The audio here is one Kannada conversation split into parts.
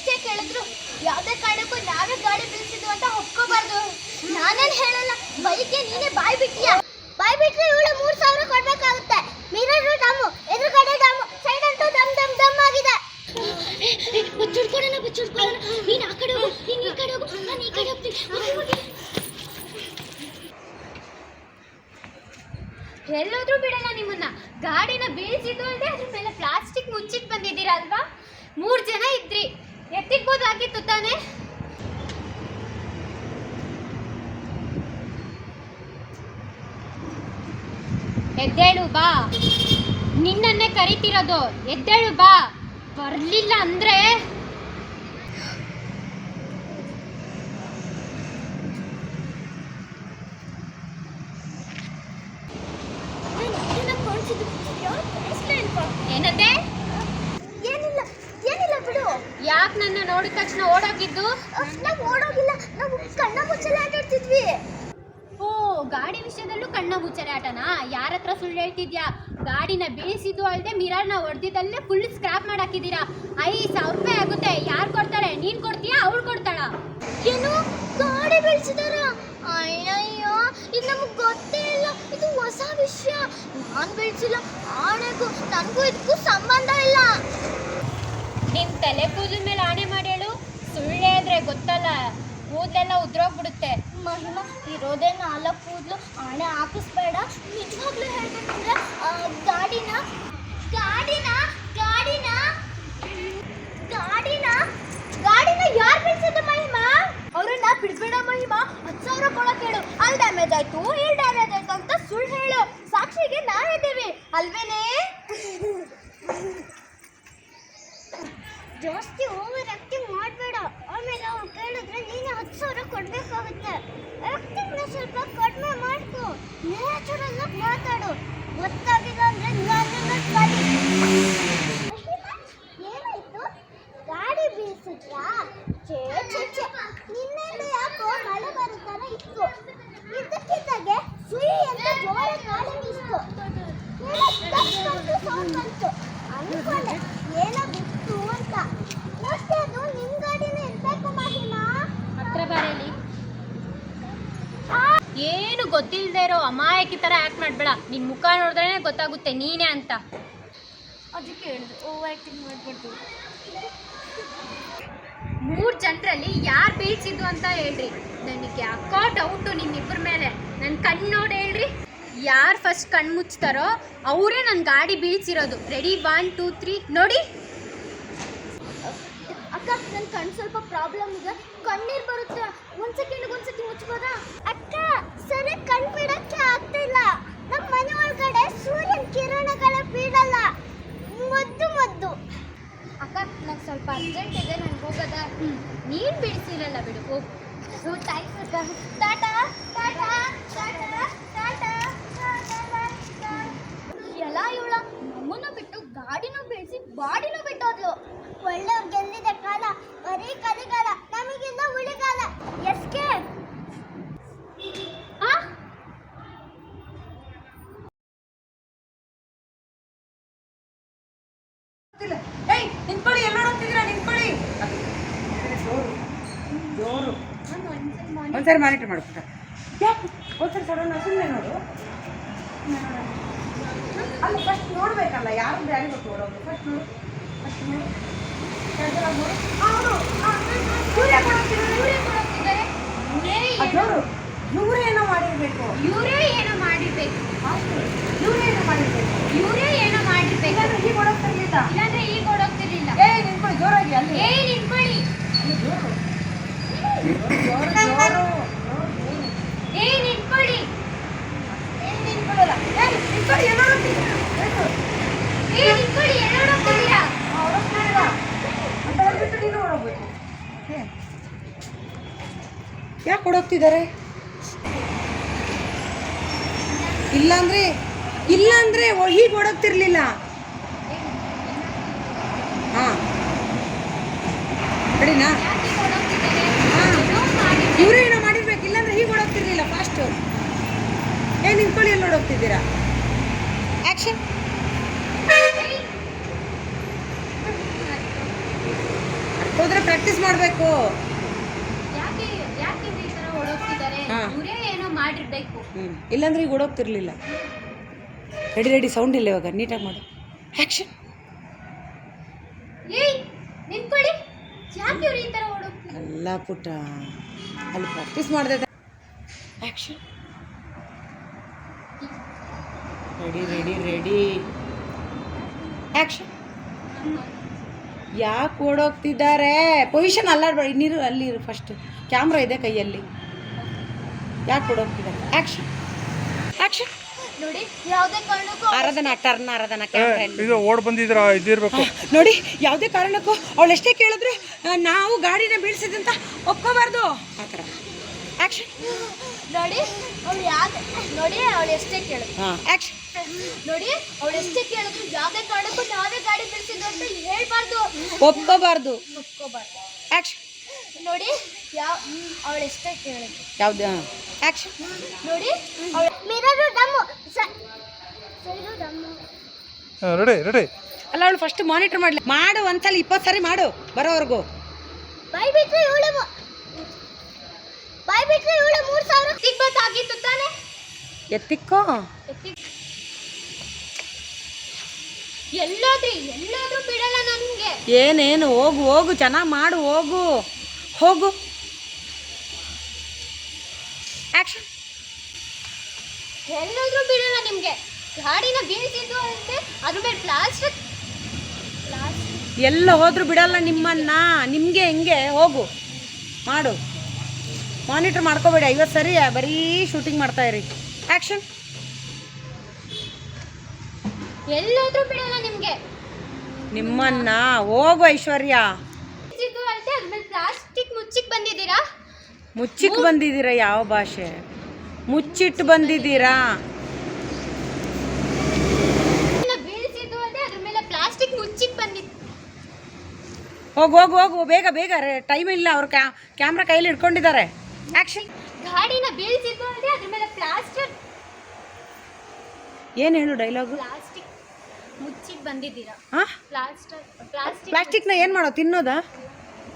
ಹೇಳಿದ್ರು ಯಾವುದೇ ಕಾರಣಕ್ಕೂ ನಾವೇ ಗಾಡಿ ಬೀಳ್ಸಿದ್ವು ಅಂತ ಒಪ್ಕೋಬಾರ್ದು. ನಾನೇನ್ ಹೇಳಲ್ಲ. ಬೈಕ್ಗೆ ನೀನೇ ಬಾಯ್ ಬಿಟ್ಟಿಯಾ? ಬಾಯ್ ಬಿಟ್ಟರೆ ಇವಳು ಮೂರು ಸಾವಿರ ಕೊಡ್ಬೇಕಾಗುತ್ತೆ. ಮಿರರ್ ಡಮ್ಮು ಎದುರುಗಡೆ ಡಮ್ಮು ಸೈಡ್ ಅಂತೂ ದಮ್ ದಮ್ ದಮ್ ಆಗಿದೆ. ಬಚ್ಚಿಡ್ಕೊಳ್ಳೋಣ ಬಚ್ಚಿಡ್ಕೊಳ್ಳೋಣ. ನೀನು ಆ ಕಡೆ ಹೋಗು ನೀನ್ ಈ ಕಡೆ ಹೋಗು. ನಾನು ಈ ಕಡೆ ಹೋಗ್ತೀನಿ. ಹೋಗಿ, ಹೋಗಿ. ಎಲ್ಲೋದ್ರೂ ಬಿಡಲ್ಲ ನಿಮ್ಮನ್ನ. ಗಾಡಿನ ಬೀಳ್ಸಿದ್ದು ಅಲ್ಲದೆ ಅದ್ರ ಮೇಲೆ ಪ್ಲಾಸ್ಟಿಕ್ ಮುಚ್ಚಿಟ್ ಬಂದಿದ್ದೀರಾ ಅಲ್ವಾ? ಮೂರ್ ಜನ ಇದ್ರಿ. ಎತ್ತಿಕ್ಬೋದಾಗಿತ್ತು ತಾನೇ? ಎದ್ದೇಳು ಬಾ. ನಿನ್ನನ್ನೇ ಕರಿತಿರೋದು. ಎದ್ದೇಳು ಬಾ. ಬರ್ಲಿಲ್ಲ ಅಂದ್ರೆ ಏನಂದೆ ಏನಿಲ್ಲ ಏನಿಲ್ಲ ಬಿಡು ಯಾಕೆ ನನ್ನ ನೋಡಿದ ತಕ್ಷಣ ಓಡೋಗಿದ್ದು ನಾವು ಓಡೋಗಿಲ್ಲ ನಾವು ಕಣ್ಣ ಮುಚ್ಚಲ ಆಟಾಡ್ತಿದ್ವಿ ಓ ಗಾಡಿ ಕಣ್ಣ ಆಟನಾ? ಯಾರ ಹತ್ರ ಸುಳ್ಳು ಹೇಳ್ತಿದ್ಯಾ? ಗಾಡಿನ ಬೀಳಿಸಿದ್ದು ಅಲ್ಲದೆ ಮಿರರ್ನ ಹೊಡೆದಿದ್ದಲ್ಲೇ ಫುಲ್ ಸ್ಕ್ರಾಪ್ ಮಾಡಾಕಿದ್ದೀರಾ? ಐದು ಸಾವಿರ ರೂಪಾಯಿ ಆಗುತ್ತೆ. ಯಾರು ಕೊಡ್ತಾರೆ? ನೀನು ಕೊಡ್ತೀಯಾ? ಅವಳು ಕೊಡ್ತಾಳ? ಏನು? ಗಾಡಿ ಬೀಳಿಸಿದಾರ? ಅಯ್ಯಯ್ಯೋ ಇದು ನಮಗೆ ಗೊತ್ತೇ ಇಲ್ಲ. ಇದು ಹೊಸ ವಿಷಯ. ನಾನು ಬೀಳಿಸಿಲ್ಲ. ಆಣೆಗೂ ನನಗೂ ಇದಕ್ಕೂ ಸಂಬಂಧ ಇಲ್ಲ. ನಿಮ್ಮ ತಲೆ ಕೂದಲ ಮೇಲೆ ಆಣೆ ಮಾಡಿ ಹೇಳು ಸುಳ್ಳು ಹೇಳಿದ್ರೆ ಗೊತ್ತಲ್ಲ. ಕೂದಲೆಲ್ಲ ಉದ್ರೋಗ್ಬಿಡುತ್ತೆ. ಮಹಿಮ ಇರೋದೇ ನಾಲ್ಕು ಕೂದಲು ಆಣೆ ಹಾಕಿಸ್ಬೇಡ ನಿಜವಾಗ್ಲೂ ಹೇಳ್ಬೇಕಂದ್ರೆ ಆ, ಗಾಡಿನ ಗಾಡಿನ ಗಾಡಿನ ಗಾಡಿನ ಗಾಡಿನ ಯಾರು ಬಿಡ್ಸಿದ್ದು ಮಹಿಮ ಅವ್ರನ್ನ ಬಿಡ್ಬೇಡ ಮಹಿಮ ಹತ್ತು ಸಾವಿರ ಕೊಡಕ್ ಹೇಳು ಅಲ್ಲಿ ಡ್ಯಾಮೇಜ್ ಆಯ್ತು ಇಲ್ಲಿ ಡ್ಯಾಮೇಜ್ ಆಯ್ತು ಅಂತ ಸುಳ್ಳು ಹೇಳು ಸಾಕ್ಷಿಗೆ ನಾವಿದ್ದೀವಿ ಅಲ್ವೇನೆ ಜಾಸ್ತಿ ಓವರ್ ಆಕ್ಟಿಂಗ್ ಮಾಡಬೇಡ ಆಮೇಲೆ ಅವ್ರು ಕೇಳಿದ್ರೆ ನೀನು ಹತ್ತು ಸಾವಿರ ಕೊಡಬೇಕಾಗುತ್ತೆ ಆಕ್ಟಿಂಗ್ನ ಸ್ವಲ್ಪ ಕಡಿಮೆ ಮಾಡ್ಕೊ ನ್ಯಾಚುರಲ್ ಆಗಿ ಮಾತಾಡು ಗೊತ್ತಾಗಿಲ್ಲ ಅಂದ್ರೆ ನನ್ನನ್ನ ಕಲಿ ಏನಾಯ್ತು ಗಾಡಿ ಬೀಳ್ಸಿದ್ಯಾ ಛೇ ಛೇ ಛೇ ನಿನ್ನೆಂದು ಯಾಕೋ ಮಳೆ ಬರೋ ಥರ ಇತ್ತು ಇದ್ದಕ್ಕಿದ್ದಾಗೆ ಸುಯಿ ಅಂತ ಜೋರ ಗಾಳಿ ಬೀಸ್ತು ಸೌಂಡ್ ಬಂತು ಅನ್ಕೊಂಡೆ ಏನೋ ಬಿತ್ತು ಅಂತ ಮತ್ತೆ ಅದು ನಿಮ್ ಗಾಡಿನೇ ಇರ್ಬೇಕು ಮಹಿಮಾ ಹತ್ರ ಬರಲಿ ಏನು ಗೊತ್ತಿಲ್ಲದೆ ಇರೋ ಅಮಾಯಕಿ ಥರ ಆ್ಯಕ್ಟ್ ಮಾಡಬೇಡ. ನಿನ್ನ ಮುಖ ನೋಡಿದ್ರೆ ಗೊತ್ತಾಗುತ್ತೆ ನೀನೇ ಅಂತ. ಅದಕ್ಕೆ ಹೇಳಿದ್ರು ಓವರ್ ಆಕ್ಟಿಂಗ್ ಮಾಡಬಾರ್ದು. ಮೂರು ಜನರಲ್ಲಿ ಯಾರು ಬೀಳ್ಸಿದ್ದು ಅಂತ ಹೇಳ್ರಿ. ನನಗೆ ಅಕ್ಕ ಡೌಟು ನಿಮ್ಮಿಬ್ಬರ ಮೇಲೆ. ನನ್ನ ಕಣ್ಣು ನೋಡಿ ಹೇಳ್ರಿ. ಯಾರು ಫಸ್ಟ್ ಕಣ್ಣು ಮುಚ್ತಾರೋ ಅವರೇ ನನ್ನ ಗಾಡಿ ಬೀಳ್ಸಿರೋದು. ರೆಡಿ ಒನ್ ಟೂ ತ್ರೀ ನೋಡಿ. ಅಕ್ಕ ನನ್ನ ಕಣ್ಣು ಸ್ವಲ್ಪ ಪ್ರಾಬ್ಲಮ್ ಇದೆ. ಕಣ್ಣೀರು ಬರುತ್ತೆ. ಒಂದ್ ಸೆಕೆಂಡ್ ಒಂದ್ ಸತಿ ಮುಚ್ಬೋದಾ ಅಕ್ಕ, ಸರಿ ಕಣ್ ಬಿಡಕ್ಕೆ ಆಗ್ತಿಲ್ಲ ನಮ್ಮ ಮನೆ ಒಳಗಡೆ ಸೂರ್ಯನ ಕಿರಣಗಳ ಬೀಳಲ್ಲ. ಮದ್ದು ಮದ್ದು. ಅಕ್ಕ, ನಂಗೆ ಸ್ವಲ್ಪ ಅರ್ಜೆಂಟ್ ಇದೆ. ನಾನು ಹೋಗೋದ? ನೀನು ಬಿಡಿಸಿರಲ್ಲ ಬಿಡು, ಹೋಗು. So thanks tata tata tata tata ಎಲ್ಲ ಇವಳ ನಮ್ಮನ್ನು ಬಿಟ್ಟು ಗಾಡಿನೂ ಬೆಳೆಸಿ ಬಾಡಿನೂ ಬಿಟ್ಟೋದ್ಲು. ಒಳ್ಳೆಯವ್ರು ಗೆಲ್ಲಿದ ಕಾಲ, ಬರೀ ಕಲಿಗಾಲ ನಮಗಿಲ್ಲ ಉಳಿಗಾಲ. ಎಸ್ಕೆ ಏಯ್, ನಿಂತ್ಕೊಳ್ಳಿ ಎಲ್ಲ ಹೋಗ್ತಿದ್ದೀರಾ ನಿಂತ್ಕೊಳ್ಳಿ. ಜೋರು. ಒಂದ್ಸರಿ ಮಾನಿಟರ್ ಮಾಡು ಪುಟ್ಟ. ಯಾಕೆ? ಸುಮ್ಮನೆ ನೋಡು. ಅಲ್ಲ ಫಸ್ಟ್ ನೋಡ್ಬೇಕಲ್ಲ, ಯಾರು ಬ್ಯಾರಿ ಗೊತ್ತು ನೋಡೋದು ಫಸ್ಟ್ ನೋಡು. ಫಸ್ಟ್ ನೋಡು. ಇವ್ರೇ ಏನೋ ಮಾಡಿರ್ಬೇಕು. ಇವರೇ ಏನೋ ಮಾಡಿರ್ಬೇಕು. ಇವರೇ ಏನೋ ಮಾಡಿರ್ಬೇಕು. ಇವರೇ ಏನೋ ಮಾಡಿರ್ಬೇಕು. ಹೀಗೆ ಓಡೋಗ್ತಿರ್ಲಿಲ್ಲ ಇಲ್ಲಾಂದ್ರೆ ಈಗ ಓಡೋಗ್ತಿರ್ಲಿಲ್ಲ ಏ ನಿಂತ್ಕೊಳ್ಳಿ ಜೋರಾಗಿ ಅಲ್ಲಿ ಏ ನಿಂತ್ಕೊಳ್ಳಿ ಜೋರು ಜೋರು ಜೋರು ಏ ನಿಂತ್ಕೊಳ್ಳಿ ಏನ್ ನಿಂತ್ಕೊಳ್ಳಲ್ಲ ಏ ನಿಂತ್ಕೊಳ್ಳಿ ಎಲ್ಲ ಹೋಗ್ತಿದ್ದೀರಾ ಆಯ್ತು ಏ ನಿಂತ್ಕೊಳ್ಳಿ ಎಲ್ಲ ಹೋಗ್ತಿದ್ದೀರಾ ಯಾಕೆ ಹೊಡೋಗ್ತಿದ್ದಾರೆ ಇಲ್ಲಾಂದ್ರೆ ಇಲ್ಲಾಂದ್ರೆ ಹೀಗೆ ಹೊಡೋಗ್ತಿರ್ಲಿಲ್ಲ ಹಾ. ಕಡಿನಾ ಹಾಂ. ಓಡೋಗ್ತಿದ್ದಾರೆ. ಏನೋ ಇವ್ರು ಏನೋ ಮಾಡಿರ್ಬೇಕು, ಇಲ್ಲಾಂದ್ರೆ ಹೀಗೆ ಹೊಡೋಗ್ತಿರ್ಲಿಲ್ಲ ಫಾಸ್ಟ್ ಏ ನಿಂತ್ಕೊಳ್ಳಿ ಎಲ್ಲಿ ಹೊಡೋಗ್ತಿದ್ದೀರಾ ಆಕ್ಷನ್ ಹೋದ್ರೆ ಪ್ರಾಕ್ಟೀಸ್ ಮಾಡಬೇಕು. ಮಾಡಿರ್ಬೇಕು. ಇಲ್ಲಾಂದ್ರೆ ಈಗ ಓಡೋಗ್ತಿರ್ಲಿಲ್ಲ. ರೆಡಿ ರೆಡಿ ಸೌಂಡ್ ಇಲ್ಲ ಇವಾಗ. ನೀಟಾಗಿ ಮಾಡು. ಆ್ಯಕ್ಷನ್ ಏಯ್ ನಿಂತ್ಕೊಳ್ಳಿ. ಯಾಕೆ ಇವ್ರು ಈ ತರ ಓಡೋಗ್ತಿದ್ದಾರೆ ಅಲ್ಲ ಪುಟ್ಟ. ಅಲ್ಲಿ ಪ್ರಾಕ್ಟೀಸ್ ಮಾಡಿದೆ action ready ready ready action ಯಾಕೆ ಓಡೋಗ್ತಿದ್ದಾರೆ? ಪೊಸಿಷನ್ ಅಲ್ಲಾಡ್ಬೇಡಿ. ನೀರು ಅಲ್ಲಿ ಫಸ್ಟ್ ಕ್ಯಾಮ್ರಾ ಇದೆ ಕೈಯಲ್ಲಿ. ಯಾಕೆ ಕೊಡೋಗ್ತಿದ್ದಾರೆ ಆ್ಯಕ್ಷನ್ ಆ್ಯಕ್ಷನ್ ನೋಡಿ ಯಾವುದೇ ಕಾರಣಕ್ಕೂ ಆರಾಧನಾ ಟರ್ನ್ ಆರಾಧನಾ ಕ್ಯಾಮ್ರಾ ಇದು ಓಡ್ ಬಂದಿದ್ರ ಇದಿರ್ಬೇಕು ನೋಡಿ ಯಾವುದೇ ಕಾರಣಕ್ಕೂ ಅವಳು ಎಷ್ಟೇ ಕೇಳಿದ್ರು ನಾವು ಗಾಡಿನ ಬೀಳ್ಸಿದಂತ ಒಪ್ಕೋಬಾರ್ದು. ಆ ಥರ. ಆ್ಯಕ್ಷನ್ ನೋಡಿ ಅವ್ಳು ಯಾವ್ದು ನೋಡಿ ಅವಳು ಎಷ್ಟೇ ಕೇಳು ಹಾಂ. ಆ್ಯಕ್ಷನ್ ನೋಡಿ ಅವಳು ಎಷ್ಟೇ ಕೇಳಿದ್ರು ಯಾವುದೇ ಕಾರಣಕ್ಕೂ ನಾವೇ ಗಾಡಿ ಬಿಡಿಸಿದ್ದು ಅಂತ ಹೇಳ್ಬಾರ್ದು. ಒಪ್ಕೋಬಾರ್ದು. ಒಪ್ಕೋಬಾರ್ದು. ಆ್ಯಕ್ಷನ್ ನೋಡಿ ಯಾವ ಅವಳು ಎಷ್ಟೇ ಕೇಳಿದ್ರು ಯಾವ್ದು? ಆಕ್ಷನ್ ನೋಡಿ ಅವಳು ಮಿರರು ಡಮ್ಮು ಡಮ್ಮು ರೆಡಿ ರೆಡಿ ಅಲ್ಲ ಅವಳು ಫಸ್ಟ್ ಮಾನಿಟರ್ ಮಾಡಲಿ. ಮಾಡು ಒಂದ್ಸಲ ಇಪ್ಪತ್ತು ಸರಿ ಮಾಡು ಬರೋವರೆಗೂ. ಬಾಯ್ ಬಿಟ್ರೆ ಇವಳು ಬಾಯ್ ಬಿಟ್ರೆ ಇವಳು ಮೂರು ಸಾವಿರ ಸಿಗ್ಬೇಕಾಗಿತ್ತು ತಾನೆ? ಎತ್ತಿಕ್ಕೋ. ಎಲ್ಲೋದ್ರಿ ಎಲ್ಲೋದ್ರೂ ಬಿಡಲ್ಲ ನನಗೆ. ಏನೇನು ಹೋಗು ಹೋಗು ಚೆನ್ನಾಗಿ ಮಾಡು ಹೋಗು. ಹೋಗು. ಆ್ಯಕ್ಷನ್ ಎಲ್ಲಾದರೂ ಬಿಡಲ್ಲ ನಿಮಗೆ. ಗಾಡಿನ ಬೀಳ್ತಿದ್ದು ಅಂತೆ ಅದ್ರ ಮೇಲೆ ಪ್ಲಾಸ್ಟಿಕ್ ಎಲ್ಲ ಹೋದ್ರು ಬಿಡಲ್ಲ ನಿಮ್ಮನ್ನ. ನಿಮಗೆ ಹೆಂಗೆ? ಹೋಗು. ಮಾಡು. ಮಾನಿಟರ್ ಮಾಡ್ಕೋಬೇಡಿ. ಐವತ್ತು ಸರಿ ಬರೀ ಶೂಟಿಂಗ್ ಮಾಡ್ತಾ ಇರಿ. ಆ್ಯಕ್ಷನ್ ಎಲ್ಲೋದ್ರೂ ಬಿಡಲ್ಲ ನಿಮಗೆ. ನಿಮ್ಮನ್ನ. ಹೋಗು ಐಶ್ವರ್ಯ. ಅದ್ರ ಮೇಲೆ ಪ್ಲಾಸ್ಟಿಕ್ ಮುಚ್ಚಿಕ್ ಬಂದಿದ್ದೀರಾ? ಮುಚ್ಚಿಕ್ ಬಂದಿದ್ದೀರಾ ಯಾವ ಭಾಷೆ? ಮುಚ್ಚಿಟ್ಟು ಬಂದಿದ್ದೀರಾ? ಬೀಳ್ಸಿದ್ದು ಅಂತೆ ಅದ್ರ ಮೇಲೆ ಪ್ಲಾಸ್ಟಿಕ್ ಮುಚ್ಚಿಕ್ ಬಂದಿತ್ತು ಹೋಗು ಹೋಗು ಹೋಗು ಬೇಗ ಬೇಗ ಟೈಮ್ ಇಲ್ಲ ಅವ್ರ ಕ್ಯಾ ಕ್ಯಾಮ್ರಾ ಕೈಲಿ ಇಟ್ಕೊಂಡಿದ್ದಾರೆ ಆ್ಯಕ್ಷನ್ ಗಾಡಿನ ಬೀಳ್ಸಿದ್ದು ಅಂತೆ ಅದ್ರ ಮೇಲೆ ಪ್ಲಾಸ್ಟಿಕ್ ಏನು ಹೇಳು ಡೈಲಾಗು ಪ್ಲಾಸ್ಟಿಕ್ ಮುಚ್ಚಿಕ್ ಬಂದಿದ್ದೀರಾ? ಹಾಂ ಪ್ಲಾಸ್ಟಿಕ್ ಪ್ಲಾಸ್ಟಿಕ್ನ ಏನು ಮಾಡೋದು ತಿನ್ನೋದಾ?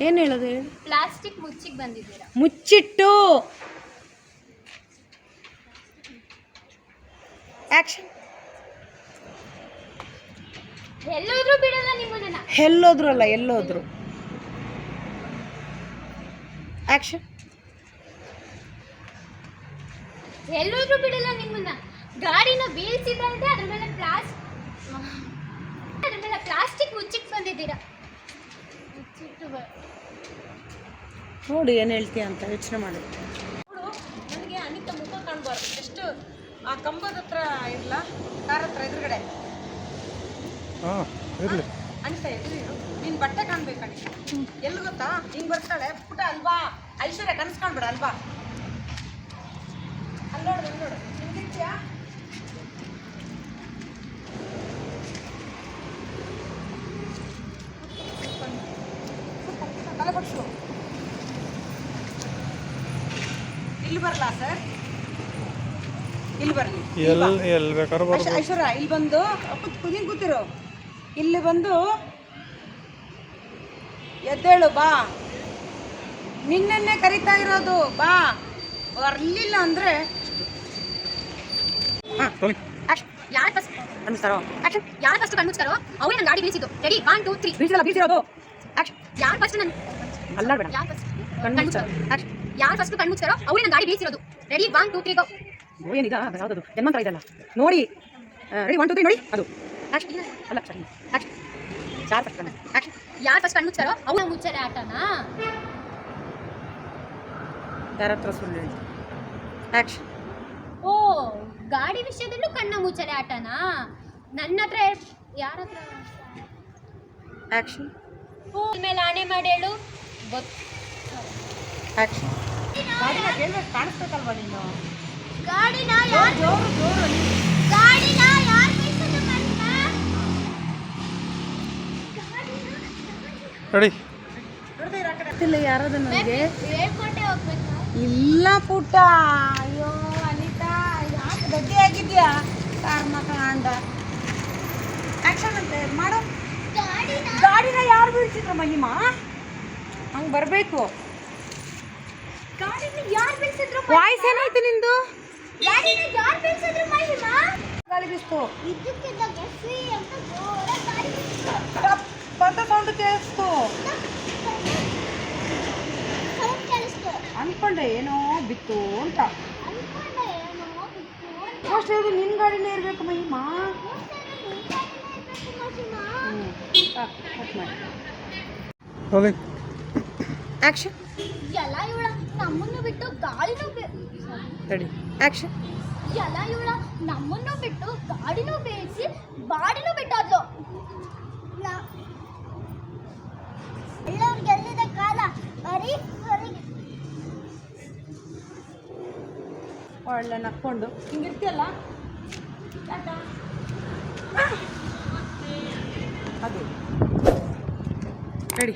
ಏನು ಹೇಳೋದು? ಹೇಳಿ ಪ್ಲಾಸ್ಟಿಕ್ ಮುಚ್ಚಿಗೆ ಬಂದಿದ್ದೀರಾ? ಮುಚ್ಚಿಟ್ಟು. ಆ್ಯಕ್ಷನ್ ಎಲ್ಲೋದ್ರು ಬಿಡಲ್ಲ ನಿಮ್ಮನ್ನ ಎಲ್ಲೋದ್ರು ಅಲ್ಲ ಎಲ್ಲೋದ್ರು. ಆ್ಯಕ್ಷನ್ ಎಲ್ಲೋದ್ರು ಬಿಡಲ್ಲ ನಿಮ್ಮನ್ನ. ಗಾಡಿನ ಬೀಳ್ಸಿದ್ದಂತೆ ಅದ್ರ ಮೇಲೆ ಪ್ಲಾಸ್ಟಿಕ್ ಅದ್ರ ಮೇಲೆ ಪ್ಲಾಸ್ಟಿಕ್ ಮುಚ್ಚಿಕ್ ಬಂದಿದ್ದೀರಾ. ನೋಡು ಏನು ಹೇಳ್ತೀಯ ಅಂತ ಯೋಚನೆ ಮಾಡಿ. ನನಗೆ ಅನಿತ ಮುಖ ಕಾಣಬಾರ್ದು. ಎಷ್ಟು ಆ ಕಂಬದ ಹತ್ರ ಇಲ್ಲ ಕಾರ್ ಹತ್ರ ಎದುರುಗಡೆ. ಹಾ ಇರ್ಲಿ. ಅನಿತಾ ಎದುರು ನೀನ್ ಬಟ್ಟೆ ಕಾಣ್ಬೇಕು ಅನಿತಾ. ಎಲ್ಲಿ ಗೊತ್ತಾ? ಹಿಂಗ್ ಬರ್ತಾಳೆ ಪುಟ ಅಲ್ವಾ? ಐಶ್ವರ್ಯ ಕನಸು ಕಾಣ್ಬೇಡ ಅಲ್ವಾ? ಅಲ್ಲೋಡು ನೋಡು ನಿಂಗಿರ್ತೀಯಾ ತಲೆ ಕೊಡಿಸು. ಇಲ್ಲಿ ಬರಲಾ ಸರ್? ಇಲ್ಲಿ ಬರಲಿ. ಎಲ್ಲ ಎಲ್ಲಿ ಬೇಕಾದ್ರೂ ಬರ್ಬೋದು. ಐಶ್ವರ್ಯ ಇಲ್ಲಿ ಬಂದು ಕುದಿ ಕೂತಿರು. ಇಲ್ಲಿ ಬಂದು ಎದ್ದೇಳು ಬಾ. ನಿನ್ನನ್ನೇ ಕರಿತಾ ಇರೋದು ಬಾ. ಬರ್ಲಿಲ್ಲ ಅಂದ್ರೆ ಯಾರು ಫಸ್ಟ್ ಅನ್ಸ್ತಾರೋ ಆಕ್ಷನ್ ಯಾರು ಫಸ್ಟ್ ಕಣ್ಮುಚ್ತಾರೋ? ಅವರೇ ನನ್ನ ಗಾಡಿ ಬೀಳಿಸಿದ್ದು. ರೆಡಿ ಒನ್ ಟೂ ತ್ರೀ ಬೀಳ್ಸಿಲ್ಲ ಬೀಳ್ಸಿರೋದು. ಆಕ್ಷನ್ ಯಾರು ಫಸ್ಟ್ ನನ್ನ ಅಲ್ಲಾಡ್ಬೇಡ ಯಾರು ಫಸ್ಟ್ ಕಣ್ಣು ಆಕ್ಷನ್ ಯಾರು ಫಸ್ಟ್ ಕಣ್ಣು ಅವರೇ ನನ್ನ ಗಾಡಿ ಬೀಳ್ಸಿರೋದು. Ready one two three go ಏನಿದ? ಯಾವ್ದದು? ಜನ್ಮಂತ್ರ ಇದೆಲ್ಲ ನೋಡಿ. ರೆಡಿ ಒನ್ ಟು ತ್ರೀ ನೋಡಿ. ಅದು. ಅಲ್ಲ ಸರಿ ಯಾರು ಫಸ್ಟ್ ಕಣ್ಣು. ಯಾರು ಫಸ್ಟ್ ಕಣ್ಮುಚ್ತಾರೋ ಅವ್ರ ಮುಚ್ಚಾರೆ ಆಟನಾ. ಯಾರ ಹತ್ರ ಸುಳ್ಳು ಆಕ್ಷನ್ ಓ ಗಾಡಿ ವಿಷಯದಲ್ಲೂ ಕಣ್ಣ ಮುಚ್ಚಾರೆ ಆಟನಾ. ನನ್ನ ಹತ್ರ ಯಾರ ಹತ್ರ? ಆಕ್ಷನ್ ಮೇಲೆ ಆಣೆ ಮಾಡಿ ಹೇಳು. ನೀನು? ಗಾಡಿನ ಯಾರು ಜೋರು ಜೋರು ಗಾಡಿನ ಯಾರು ರೆಡಿ. ಗೊತ್ತಿಲ್ಲ ನನಗೆ. ಇಲ್ಲ ಪುಟ್ಟ. ಅಯ್ಯೋ ಅನಿತಾ ಯಾಕೆ ಗಟ್ಟಿ ಆಗಿದ್ಯಾ? ಕಾರಣ ಕಾಂಡ ಆಕ್ಷನ್ ಅಂತ ಮಾಡು. ಗಾಡಿನ ಗಾಡಿನ ಯಾರು ಬೀಳ್ಸಿದ್ರ ಮಹಿಮಾ? ಹಂಗೆ ಬರಬೇಕು. ಗಾಡಿನ ಯಾರು ಬೀಳ್ಸಿದ್ರು ವಾಯ್ಸ್ ಏನಾಯ್ತು ನಿಂದು? ಗಾಳಿ ಬಿಸ್ತು. ಸೌಂಡ್ ಕೇಳಿಸ್ತು. ಅನ್ಕೊಂಡೆ ಏನೋ ಬಿತ್ತು ಅಂತ. ಅನ್ಕೊಂಡೆ ಏನೋ ಬಿತ್ತು ಫಸ್ಟ್ ಇದು ನಿನ್ನ ಗಾಡಿನೇ ಇರಬೇಕು ಮಹಿಮಾ? ಮತ್ತೇನು ನಿನ್ ಗಾಡಿನೇ ಇರ್ಬೇಕು ಮಹಿಮಾ? ಹ್ಞೂ ಕಟ್ ಮಾಡಿ. ರೋಲಿಂಗ್ ಆ್ಯಕ್ಷನ್ ಎಲ್ಲ ಇವಳ ನಮ್ಮನ್ನು ಬಿಟ್ಟು ಗಾಳಿನೂ ಬೇಡಿ ರೆಡಿ ಆಕ್ಷನ್ ಎಲ್ಲ ಇವಳ ನಮ್ಮನ್ನು ಬಿಟ್ಟು ಗಾಡಿನೂ ಬೇಯಿಸಿ ಬಾಡಿನೂ ಬಿಟ್ಟಾದ್ಲು. ಎಲ್ಲವ್ರಿಗೆ ಎಲ್ಲಿದೆ ಕಾಲ. ಅರಿ ಒಳ್ಳೆ ನಕ್ಕೊಂಡು. ಹಿಂಗಿರ್ತಿಯಲ್ಲ? ಅದು. ರೆಡಿ